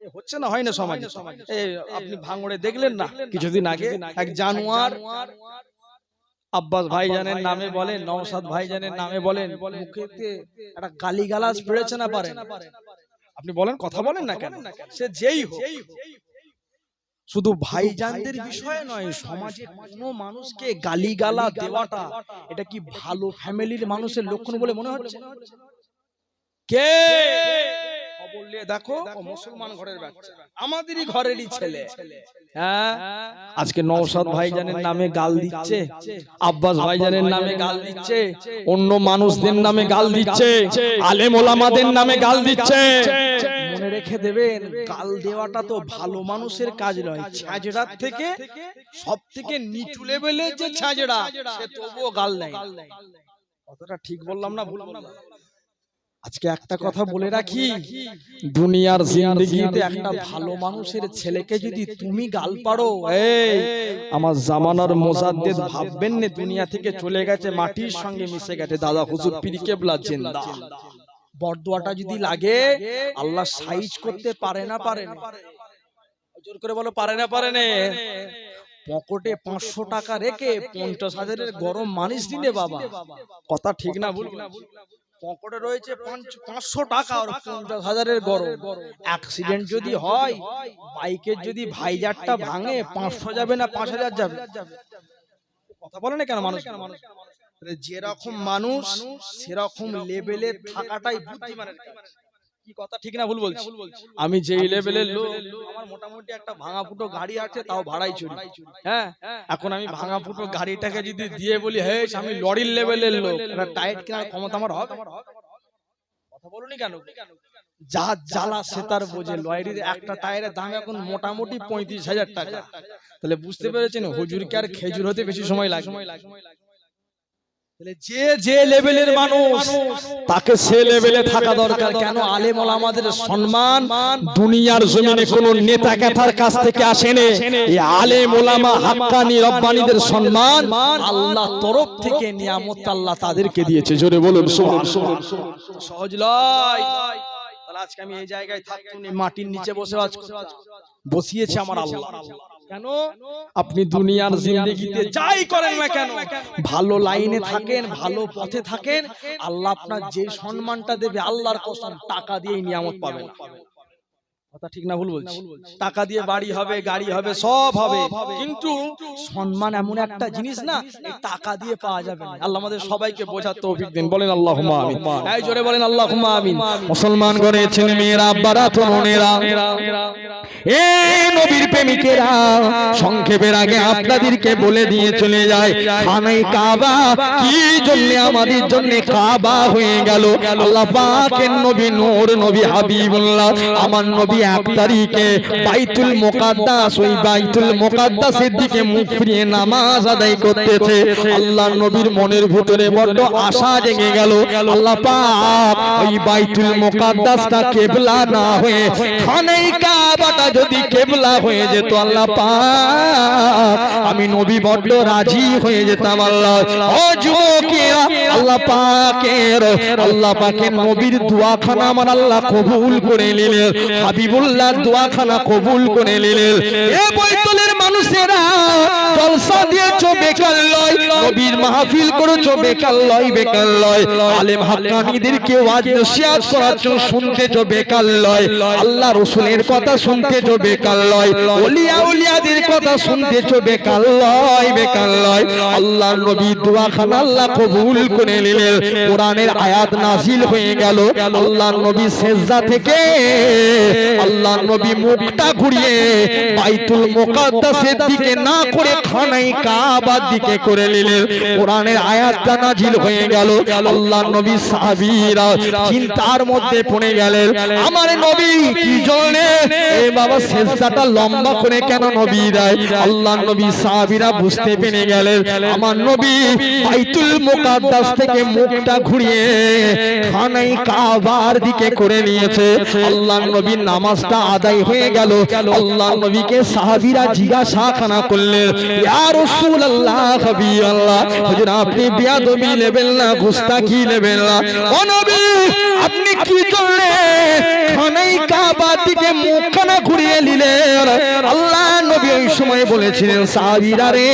হচ্ছে না হয় না সমাজে? আপনি ভাঙড়ে দেখলেন না? কিছুদিন আগে এক জানোয়ার আব্বাস ভাইজানের নামে বলেন নওসাদ ভাইজানের নামে বলেন মুখেতে একটা গালিগালাজ পেড়েছে না পারেন আপনি বলেন কথা বলেন না কেন? সে যেই হোক। শুধু ভাইজানদের বিষয় নয় সমাজে কোনো মানুষকে গালিগালা দেওয়াটা এটা কি ভালো ফ্যামিলির মানুষের লক্ষণ বলে মনে হচ্ছে? কে? খবর দেখো ও মুসলমান ঘরের বাচ্চা। আমাদেরই ঘরেরই ছেলে। হ্যাঁ? আজকে নওশাদ ভাইজানের নামে গাল দিচ্ছে। আব্বাস ভাইজানের নামে গাল দিচ্ছে। অন্য মানুষদের নামে গাল দিচ্ছে। আলেম ওলামাদের নামে গাল দিচ্ছে। মনে রেখে দেবেন গাল দেওয়াটা তো ভালো মানুষের কাজ নয়। ছাজড়ার থেকে সব থেকে নিচু লেভেলের যে ছাজড়া সে তবুও গাল নেয় কথাটা ঠিক বললাম না ভুল বললাম? আজকে একটা কথা বলে রাখি। দুনিয়ার জিন্দগিতে একটা ভালো মানুষের ছেলেকে যদি তুমি গাল পারো এই আমার জামানার মোজাদ্দেদ ভাববেন না দুনিয়া থেকে চলে গেছে মাটির সঙ্গে মিশে গেছে। দাদা হুজুর পীর কেবলা জিন্দা। বরদোয়াটা যদি লাগে আল্লাহ সাইজ করতে পারে না পারে না। জোর করে বলো পারে না পারে না। পকেটে পাঁচশো টাকা রেখে পঞ্চাশ হাজারের গরম মানিস দিলে বাবা। কথা ঠিক না ভুল। পকেটে রয়েছে পাঁচশো টাকা আর পঞ্চাশ হাজারের গরম। অ্যাক্সিডেন্ট যদি হয় বাইকের যদি ভাইজারটা ভাঙে পাঁচশো যাবে না পাঁচ হাজার যাবে? কথা বলে না কেন মানুষ? যেরকম মানুষ সেরকম লেভেলে থাকাটাই বুদ্ধিমানের। কি কথা ঠিক না ভুল বলছি? আমি যেই লেভেলের লোক আমার মোটামুটি একটা ভাঙা ফুটো গাড়ি আছে তাও ভাড়াই চলি হ্যাঁ? এখন আমি ভাঙা ফুটো গাড়িটাকে যদি দিয়ে বলি হে আমি লরির লেভেলের লোক। একটা টাইট কেনার ক্ষমতা আমার হবে? কথা বলুনি কেন? যা জ্বালা সে তার বোঝে লরির একটা টায়ারের দাম এখন মোটামুটি পঁয়ত্রিশ হাজার টাকা। তাহলে বুঝতে পেরেছেন হুজুরকে আর খেজুর হতে বেশি সময় লাগে যে যে লেভেলের মানুষ তাকে সে লেভেলে থাকা দরকার। কেন আলেম আমাদের সম্মান দুনিয়ার জমিনে কোন নেতা কেতার কাছ থেকে আসেনি। এই আলেম ওলামা হাক্কানি রব্বানিদের সম্মান আল্লাহ তরফ থেকে নিয়ামত আল্লাহ তাদেরকে দিয়েছে। জোরে বলুন সহজ লয়। তাহলে আজকে আমি এই জায়গায় থাকতুম মাটির নিচে বসে বসিয়েছে আমার আল্লাহ। কেন? আপনি দুনিয়ার জিন্দিগিতে যাই করেন না কেন? ভালো লাইনে থাকেন ভালো পথে থাকেন আল্লাহ আপনার যে সম্মানটা দেবে আল্লাহর কসম টাকা দিয়ে নিয়ামত পাবেন। কথা ঠিক না ভুল বলছি। টাকা দিয়ে বাড়ি হবে গাড়ি হবে সব হবে কিন্তু সম্মান এমন একটা জিনিস না এই টাকা দিয়ে পাওয়া যাবে না। আল্লাহ আমাদের সবাইকে বোঝার তৌফিক দিন। বলেন আমিন। এই জোরে বলেন আল্লাহুম্মা আমিন। মুসলমান ছেলে মেয়েরা আব্বারা তরুণেরা এ নবীর প্রেমিকেরা সংক্ষেপের আগে আপনাদেরকে বলে দিয়ে চলে যায় খানাই কাবা কি জন্য আমাদের জন্য কাবা হয়ে গেল? আল্লাহ পাকের নবী নূর নবী হাবিবুল্লাহ আমার নবী এক তারিখে বাইতুল মুকাদ্দাস, ওই বাইতুল মুকাদ্দাসের দিকে মুখ ফিরিয়ে নামাজ আদায় করতেছে। আল্লাহ নবীর মনের ভিতরে বড্ড আশা জেগে গেল। আল্লাহ ওই বাইতুল মুকাদ্দাসটা কেবলা না হয়ে খানাই কাবাটা যদি কেবলা হয়ে যেত, আল্লাহ আমি নবী বড্ড রাজি হয়ে যেতাম, আল্লাহ। আল্লাহ পাকের আল্লাহ পাকের নবীর দোয়াখানা আমার আল্লাহ কবুল করে নিলেন। হাবিবুল্লাহ দোয়াখানা কবুল করে নিলেন। এ বৈতলের মানুষেরা জলসা দিয়ে বেকার নবীর মাহফিল করেছ বেকার লয় বেকার লয় আলেম হাক্কানিদেরকে ওয়াজ নসিহত করাচ্ছো শুনতেছো বেকার লয় আল্লাহ রসুলের কথা শুনতেছো বেকার লয় ওলিয়া উলিয়াদের কথা শুনতেছো বেকার লয় বেকার লয় আল্লাহ নবী দোয়াখানা আল্লাহ কবুল করে নিলেন। কোরআনের আয়াত নাজিল হয়ে গেল। আল্লাহ নবী সেজদা থেকে আল্লাহ নবী মুখটা ঘুরিয়ে বাইতুল মুকাদ্দাসের দিকে না করে খানাই কাবার দিকে করে নিলেন। কোরআনের আয়াতটা নাজিল হয়ে গেল। নবী সাহাবীরা চিন্তার মধ্যে পড়ে গেলেন, আমার নবী, কি এ বাবা, সেজদাটা লম্বা করে কেন নবী দেয়? নবী সাহাবীরা বুঝতে পেরে গেলেন, আমার নবী বাইতুল মুকাদ্দাস থেকে মুখটা ঘুরিয়ে খানাই কাবার দিকে করে নিয়েছে। নামাজটা আদায় হয়ে গেল। আল্লাহ নবীকে সাহাবীরা জিজ্ঞাসা খানা করলেন, ইয়া রাসূলুল্লাহ হাবিবাল্লাহ হুজুর আপনি বিয়াদবি নেবেন না গুস্তাখি নেবেন না। ও নবী আপনি কি করলে? খানাই কাবার দিকে মুখখানা ঘুরিয়ে নিলেন আল্লাহ নবী ওই সময় বলেছিলেন, সাহাবীরা রে,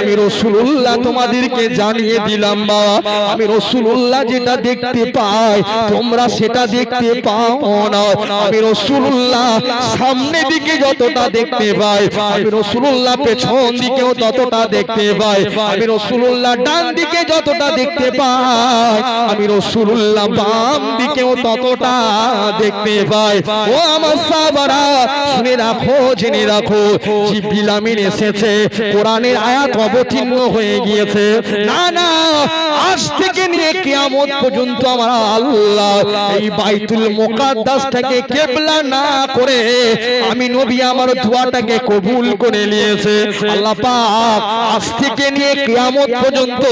আমি রসুল্লাহ তোমাদেরকে জানিয়ে দিলাম বাবা, আমি রসুল্লাহ যেটা দেখতে পাই, তোমরা সেটা দেখতে পাও না। আমি রসুল্লাহ সামনে দিকে যতটা দেখতে পাই, আমি রসুল্লাহ পেছন দিকেও ততটা দেখতে পাই, আমি রসুল্লাহ ডান দিকে যতটা দেখতে পাই, আমি রসুল্লাহ বাম দিকেও ততটা দেখতে পায়। ও আমার সাবারা শুনে রাখো জেনে রাখো জিব্রিল আমিন এসেছে। কোরআনের আয়াত অবতীর্ণ হয়ে গিয়েছে। না না আজ থেকে নিয়ে কিয়ামত পর্যন্ত আমার আল্লাহ এই বাইতুল মুকাদ্দাসটাকে কেবলা না করে আমি নবী আমার দোয়াটাকে কবুল করে নিয়েছে। আল্লাহ পাক আজ থেকে নিয়ে কিয়ামত পর্যন্ত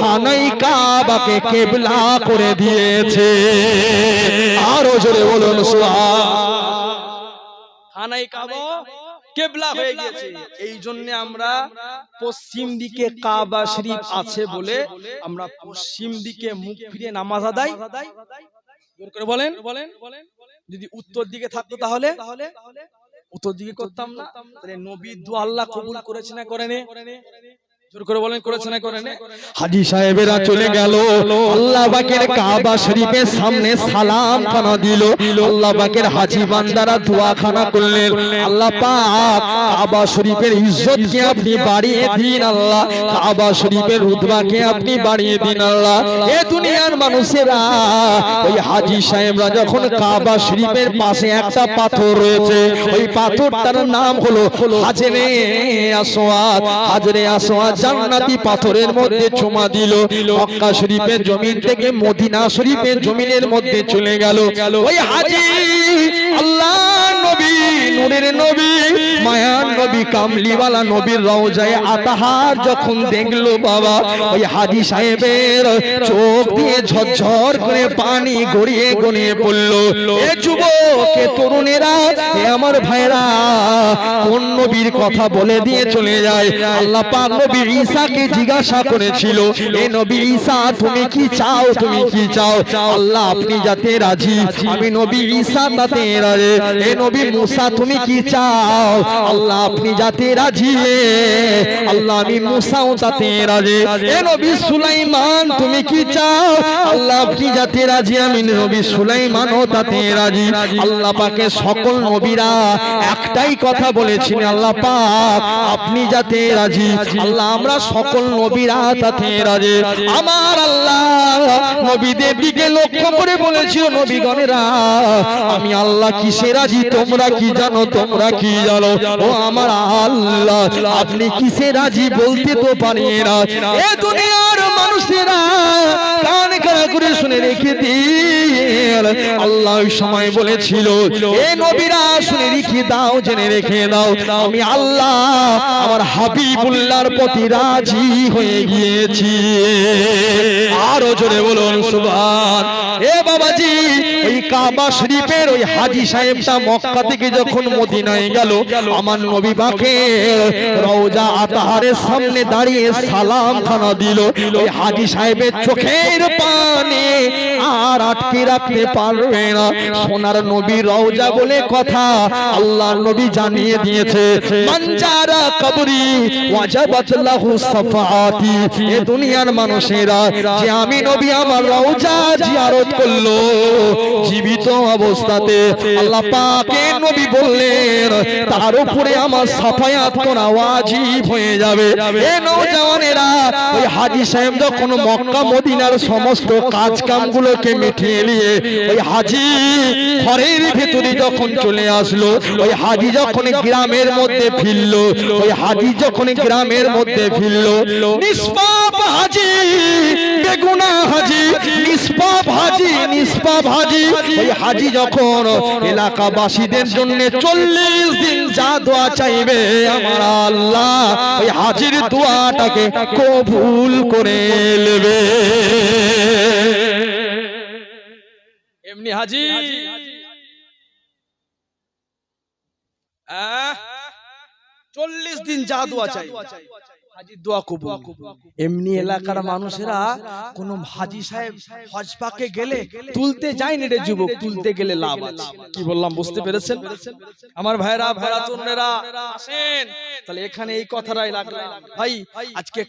খানাই কাবাকে কেবলা করে দিয়েছে। আরও জোরে বলুন, সুবহান। খানাই কাবা? কেবলা হয়ে গেছে এই জন্য আমরা পশ্চিম দিকে কাবা শরীফ আছে বলে আমরা পশ্চিম দিকে মুখ ফিরে নামাজ আদায়। জোর করে বলেন। যদি উত্তর দিকে থাকতো তাহলে? উত্তর দিকে করতাম না। নবী দু আল্লাহ কবুল করেছে না করেনি। করে বলেন করেছে না করেনি? হাজি সাহেবেরা চলে গেল। আল্লাহ পাকের কাবা শরীফের সামনে সালাম খানা দিল। আল্লাহ পাকের হাজি বান্দারা দোয়া খানা করলেন। আল্লাহ পাক কাবা শরীফের ইজ্জত কে আপনি বাড়িয়ে দিন আল্লাহ। কাবা শরীফের রুতবাকে আপনি বাড়িয়ে দিন আল্লাহ। এ দুনিয়ার মানুষেরা ওই হাজি সাহেবরা যখন কাবা শরীফের পাশে একটা পাথর রয়েছে ওই পাথরটার নাম হলো হাজরে আসওয়াদ। হাজরে আসওয়াদ জান্নাতি পাথরের মধ্যে চুমা দিল। মক্কা শরীফের জমিন থেকে মদিনা শরীফের জমিনের মধ্যে চলে গেল। ওই হাজি, আল্লাহ নবী, নূরের নবী, মায়ার নবী, কামলিওয়ালা নবীর রওজায় আতাহার যখন দেখল বাবা, ওই হাজি সাহেবের চোখ দিয়ে ঝরঝর করে পানি গড়িয়ে গড়িয়ে পড়ল। এ যুবক, এ তরুণেরা, এ আমার ভাইরা কোন নবীর কথা বলে দিয়ে চলে যায়? আল্লাহ পাক নবী ঈসাকে জিজ্ঞাসা করেছিল, এ নবী ঈসা তুমি কি চাও, তুমি কি চাও? আল্লাহ, আপনি যাতে রাজি, আমি নবী ঈসা তাতে রাজি, এ নবী মুসা তুমি কি চাও? আল্লাহ আপনি যাতে রাজি আল্লাহ আমি মুসাও তাতে রাজি এ নবী সুলাইমান তুমি কি চাও আল্লাহ আপনি যাতে রাজি আমি নবী সুলাইমানও তাতে রাজি আল্লাহ পাকে সকল নবীরা একটাই কথা বলেছেন আল্লাহ পাক আপনি যাতে রাজি আল্লাহ আমরা সকল নবীরা তাতে রাজি আমার আল্লাহ নবীদের দিকে লক্ষ্য করে বলেছিল নবীগণেরা আমি আল্লাহ কিসে রাজি তোমরা কি জানো তোমরা কি জানো ও আমার আল্লাহ আপনি কিসে রাজি বলতে তো পারি না। এ দুনিয়ার মানুষেরা কান করে শুনে রেখে দিন আল্লাহ ওই সময় বলেছিল, এ নবীরা, শুনে রেখে দাও, জেনে রেখে দাও। আমি আল্লাহ, আমার প্রতি রাজি হয়ে গিয়েছি। আরও জোরে বলুন, সুবহান। এ বাবাজি, ওই কাবা শরীফের ওই হাজি সাহেবটা মক্কা থেকে যখন মদিনায় গেল, আমার নবী পাকে রওজা আতাহারের সামনে দাঁড়িয়ে সালাম খানা দিল। ওই হাজি সাহেবের চোখের পানি আর আটকে রাখতে পারবে না। সোনার নবী রওজা বলে কথা, আল্লাহ নবী জানিয়ে দিয়েছে মানজারা কবরি সাফাতি এ দুনিয়ার মানুষেরা, যে আমি নবী আমার রওজা জিয়ারত করল। জীবিত অবস্থাতে আল্লাহ পাকে নবী বললেন, তার উপরে আমার সাফায়াত করা ওয়াজিব হয়ে যাবে। এ নওজওয়ানেরা ওই হাজী সাহেব যখন মক্কা, মদিনার সমস্ত কাজ কামগুলোকে মিটিয়ে নিয়ে ওই হাজি ঘরের ভেতরে যখন চলে আসলো ওই হাজি যখন গ্রামের মধ্যে ফিরলো ওই হাজি যখন গ্রামের মধ্যে ফিরলো নিষ্পাপ হাজী বেগুনা হাজী নিষ্পাপ হাজী নিষ্পাপ হাজী। ওই হাজী যখন এলাকাবাসীদের জন্য চল্লিশ দিন যা দোয়া চাইবে আমার আল্লাহ ওই হাজির দোয়াটাকে কবুল করে নেবে। এমনি হাজি। আহ, চল্লিশ দিন যা দোয়া চাই। হাজির দোয়া কবুল। এমনি এলাকার মানুষেরা কোন হাজি সাহেব হজ পাকে গেলে তুলতে যায়নি রে যুবক তুলতে গেলে লাভ আছে। কি বললাম বুঝতে পেরেছেন? আমার ভাইরা ভাইরা তরুণেরা আসেন। তাহলে এখানে এই কথাটাই লাগল। ভাই আজকে